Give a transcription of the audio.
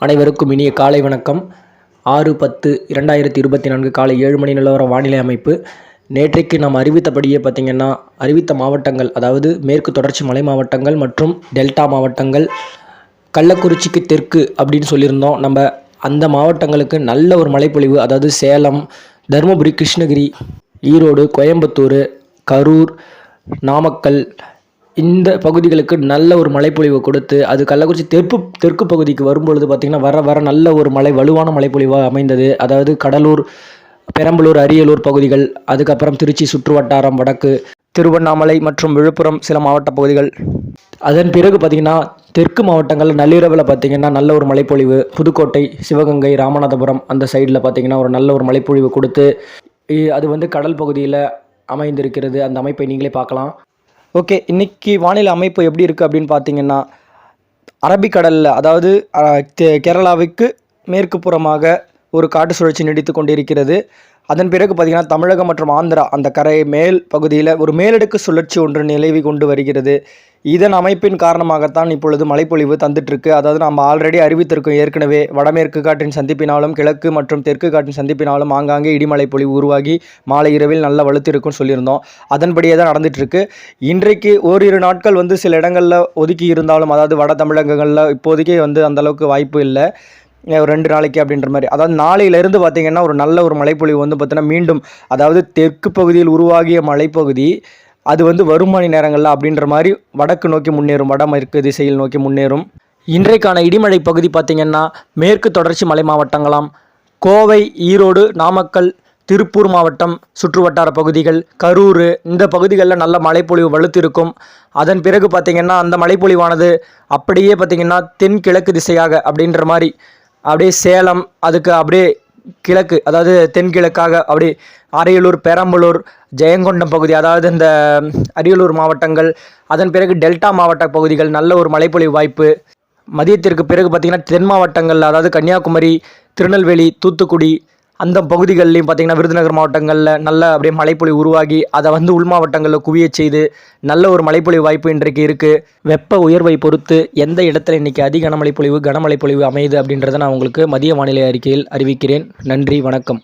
அனைவருக்கும் இனிய காலை வணக்கம். ஆறு பத்து இரண்டாயிரத்தி இருபத்தி நான்கு காலை ஏழு மணி நிலவர வானிலை அமைப்பு. நேற்றைக்கு நாம் அறிவித்தபடியே பார்த்திங்கன்னா அறிவித்த மாவட்டங்கள் அதாவது மேற்கு தொடர்ச்சி மலை மாவட்டங்கள் மற்றும் டெல்டா மாவட்டங்கள் கள்ளக்குறிச்சிக்கு தெற்கு அப்படின்னு சொல்லியிருந்தோம். நம்ம அந்த மாவட்டங்களுக்கு நல்ல ஒரு மழைப்பொழிவு அதாவது சேலம் தருமபுரி கிருஷ்ணகிரி ஈரோடு கோயம்புத்தூர் கரூர் நாமக்கல் இந்த பகுதிகளுக்கு நல்ல ஒரு மழைப்பொழிவு கொடுத்து அது கள்ளக்குறிச்சி தெற்கு தெற்கு பகுதிக்கு வரும்பொழுது பார்த்திங்கன்னா வர வர நல்ல ஒரு மழை வலுவான மழைப்பொழிவாக அமைந்தது. அதாவது கடலூர் பெரம்பலூர் அரியலூர் பகுதிகள் அதுக்கப்புறம் திருச்சி சுற்றுவட்டாரம் வடக்கு திருவண்ணாமலை மற்றும் விழுப்புரம் சில மாவட்ட பகுதிகள். அதன் பிறகு பார்த்திங்கன்னா தெற்கு மாவட்டங்களில் நள்ளிரவில் பார்த்திங்கன்னா நல்ல ஒரு மழைப்பொழிவு புதுக்கோட்டை சிவகங்கை ராமநாதபுரம் அந்த சைடில் பார்த்திங்கன்னா ஒரு நல்ல ஒரு மழைப்பொழிவு கொடுத்து இ- அது வந்து கடல் பகுதியில் அமைந்திருக்கிறது. அந்த அமைப்பை நீங்களே பார்க்கலாம். ஓகே இன்னைக்கு வானிலை அமைப்பு எப்படி இருக்குது அப்படின்னு பார்த்தீங்கன்னா அரபிக்கடலில் அதாவது கேரளாவுக்கு மேற்கு புறமாக ஒரு காட்டு சுழற்சி நீடித்து கொண்டிருக்கிறது. அதன் பிறகு பார்த்திங்கன்னா தமிழகம் மற்றும் ஆந்திரா அந்த கரை மேல் பகுதியில் ஒரு மேலடுக்கு சுழற்சி ஒன்று நிலவி கொண்டு வருகிறது. இதன் அமைப்பின் காரணமாகத்தான் இப்பொழுது மழைப்பொழிவு தந்துட்டுருக்கு. அதாவது நம்ம ஆல்ரெடி அறிவித்திருக்கோம் ஏற்கனவே வடமேற்கு காற்றின் சந்திப்பினாலும் கிழக்கு மற்றும் தெற்கு காற்றின் சந்திப்பினாலும் ஆங்காங்கே இடிமலை பொழிவு உருவாகி மாலை இரவில் நல்ல வலுத்திருக்கும்னு சொல்லியிருந்தோம். அதன்படியே தான் நடந்துட்டு இன்றைக்கு ஓரிரு நாட்கள் வந்து சில இடங்களில் ஒதுக்கி இருந்தாலும் அதாவது வட தமிழகங்களில் இப்போதைக்கே வந்து அந்தளவுக்கு வாய்ப்பு இல்லை. ஒரு ரெண்டு நாளைக்கு அப்படின்ற மாதிரி. அதாவது நாளையிலேருந்து பார்த்தீங்கன்னா ஒரு நல்ல ஒரு மழைப்பொழிவு வந்து பார்த்தீங்கன்னா மீண்டும் அதாவது தெற்கு பகுதியில் உருவாகிய மலைப்பகுதி அது வந்து வரும் மணி நேரங்களில் அப்படின்ற மாதிரி வடக்கு நோக்கி முன்னேறும் வடமேற்கு திசையில் நோக்கி முன்னேறும். இன்றைக்கான இடிமழை பகுதி பார்த்திங்கன்னா மேற்கு தொடர்ச்சி மலை மாவட்டங்களாம் கோவை ஈரோடு நாமக்கல் திருப்பூர் மாவட்டம் சுற்றுவட்டார பகுதிகள் கரூர் இந்த பகுதிகளில் நல்ல மழைப்பொழிவு வலுத்திருக்கும். அதன் பிறகு பார்த்திங்கன்னா அந்த மழைப்பொழிவானது அப்படியே பார்த்திங்கன்னா தென்கிழக்கு திசையாக அப்படின்ற மாதிரி அப்படியே சேலம் அதுக்கு அப்படியே கிழக்கு அதாவது தென்கிழக்காக அப்படியே அரியலூர் பெரம்பலூர் ஜெயங்கொண்டம் பகுதி அதாவது இந்த அரியலூர் மாவட்டங்கள் அதன் பிறகு டெல்டா மாவட்ட பகுதிகள் நல்ல ஒரு மழைப்பொழிவு வாய்ப்பு. மதியத்திற்கு பிறகு பார்த்திங்கன்னா தென் மாவட்டங்கள் அதாவது கன்னியாகுமரி திருநெல்வேலி தூத்துக்குடி அந்த பகுதிகள்லையும் பார்த்திங்கன்னா விருதுநகர் மாவட்டங்களில் நல்ல அப்படியே மழைப்பொழிவு உருவாகி அதை வந்து உள் மாவட்டங்களில் குவியச் செய்து நல்ல ஒரு மழைப்பொழிவு வாய்ப்பு இன்றைக்கு இருக்குது வெப்ப உயர்வை பொறுத்து எந்த இடத்துல இன்றைக்கி அதிக கனமழைப்பொழிவு கனமழைப்பொழிவு அமையுது அப்படின்றத நான் உங்களுக்கு மதிய வானிலை அறிக்கையில் அறிவிக்கிறேன். நன்றி வணக்கம்.